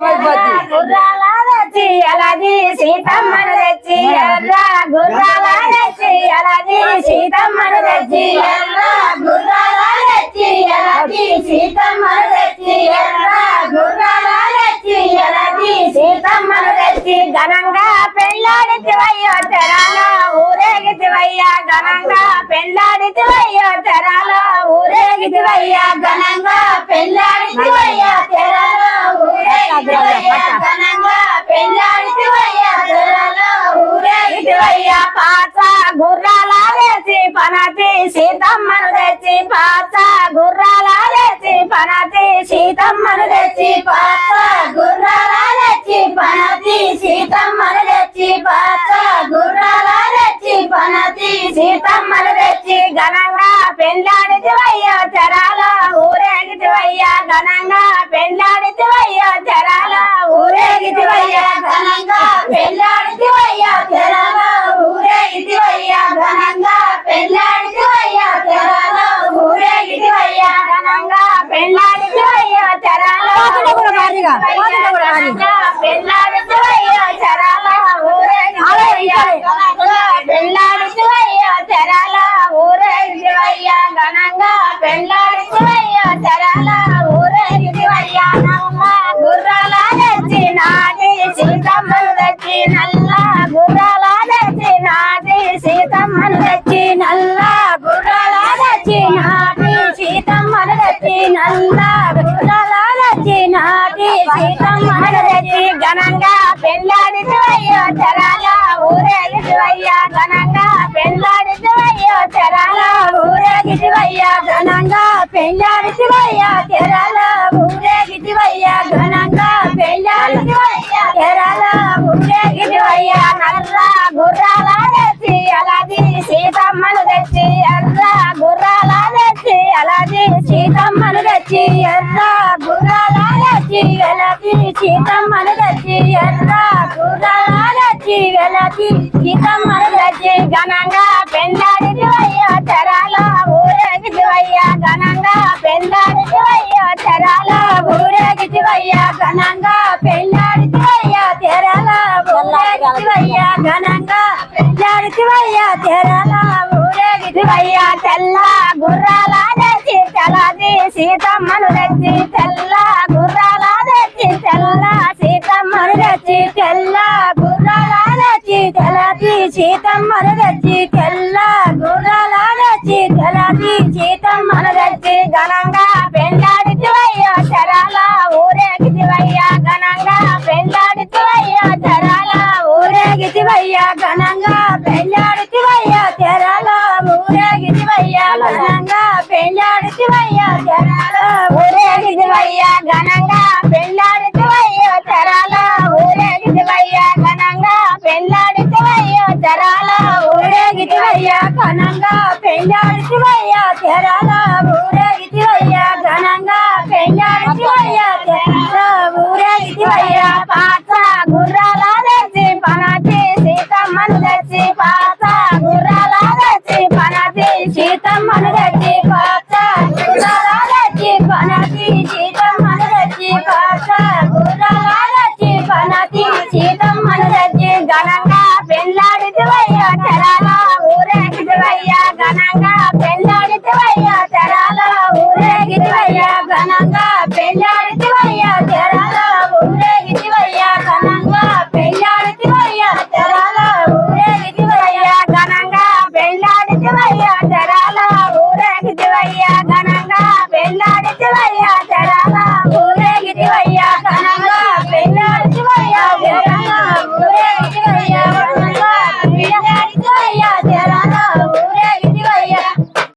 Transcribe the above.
గుర్రాల తెచ్చి ఎలది సీతమ్మను తెచ్చి ఎర్ర గుర్రాల తెచ్చి ఎలది సీతమ్మను తెచ్చి గుర్రాల తెచ్చి ఎలది సీతమ్మను తెచ్చి గుర్రాల తెచ్చి ఎలది సీతమ్మను తెచ్చి ఘనంగా పెళ్ళాడితివయ్యో తెరాల ఊరేగితివయ్యా ఘనంగా పెళ్ళాడితివయ్యో తెరాల ఊరేగితివయ్యా ఘనంగా పెళ్ళాడితివయ్యా తెరాల ఊరేగితివయ్యా ఘనంగా పెళ్ళాడితివయ్యా తెరాల గుర్రాల వేసి పనతి సీతమ్మను తెచ్చి గుర్రాల పనతి సీతమ్మను తెచ్చి పాత గుర్రాల పనతి సీతమ్మను తెచ్చి పాత గుర్రాల తెచ్చి పనతి సీతమ్మను తెచ్చి ఘనంగా పెళ్ళాడితివయ్యా తెరాల ఊరేగితివయ్యా ఘనంగా పెళ్ళాడితివయ్యా తెరాల ఊరేగితివయ్యా ఘనంగా పెళ్ళాడితివయ్యా తెరాల ఊరేగితివయ్యా ఘనంగా పెళ్ళాడితివయ్యా తెరాల ఊరేగితివయ్యా ఘనంగా పెళ్ళాడితివయ్యా తెరాల ఘనంగా పెళ్ళాడితివయ్యా తెరాల ఊరేగితివయ్యా ఘనంగా పెళ్ళాడితివయ్యా తెరాల ఊరేగితివయ్యా ఘనంగా పెళ్ళాడితివయ్యా తెరాల ఊరేగితివయ్యా నల్ల గుర్రాల తెచ్చి నాటి సీతమ్మను తెచ్చి నాటి సీతమ్మను తెచ్చి నల్ల నాటి సీతమ్మను తెచ్చి ఘనంగా పెళ్ళాడితివయ్యో తెరాల ఊరేగితివయ్యా ఘనంగా పెళ్ళాడితివయ్యో తెరాల ఊరేగితివయ్యా ఘనంగా పెళ్ళాడితివయ్యా తెరాల ఊరేగితివయ్యా ఘనంగా పెళ్ళాడితివయ్యా తెరాల ఊరేగితివయ్యా నల్ల గుర్రా ఎర్ర గుర్రాల తెచ్చి సీతమ్మను తెచ్చి ఎర్ర గుర్రాల తెచ్చి సీతమ్మను తెచ్చి ఘనంగా పెళ్ళాడితివయ్యా తెరాల ఊరేగి ఊరేగితివయ్యా ఘనంగా పెళ్ళాడితివయ్యా తెరాల ఊరేగి ఊరేగితివయ్యా ఘనంగా పెళ్ళాడితివయ్యా తెరాల ఊరేగి ఊరేగితివయ్యా ఘనంగా పెళ్ళాడితివయ్యా తెరాల ఊరేగి ఊరేగితివయ్యా తెల్ల గుర్రాల తెచ్చి తెల్లది సీతమ్మను తెచ్చి తెల్ల గుర్రాల తెచ్చి తెల్ల సీతమ్మను తెచ్చి తెల్ల గుర్రాల తెచ్చి తెల్లది సీతమ్మను తెచ్చి తెల్ల గుర్రాల తెచ్చి తెల్లది సీతమ్మను తెచ్చి ఘనంగా పెళ్ళాడితివయ్యా చరాల ఊరేగితివయ్యా ఘనంగా పెళ్ళాడితివయ్యా చరాల ఊరేగితివయ్యా ఘనంగా పెళ్ళాడితివయ్యా పెళ్ళాడితివయ్యా తెరాల ఊరేగి ఊరేగితివయ్యా ఘనంగా పెళ్ళాడితివయ్యా తెరాల ఊరేగి ఊరేగితివయ్యా ఘనంగా పెళ్ళాడితివయ్యా తెరాల ఊరేగి ఊరేగితివయ్యా ఘనంగా పెళ్ళాడితివయ్యా తెరాల ఊరేగి ఊరేగితివయ్యా ఘనంగా పెళ్ళాడితివయ్యా తెరాల ఊరేగి ఊరేగితివయ్యా పాత్ర గుర్రాల తెచ్చి పనతి సీతమ్మను తెచ్చి పా Yeah.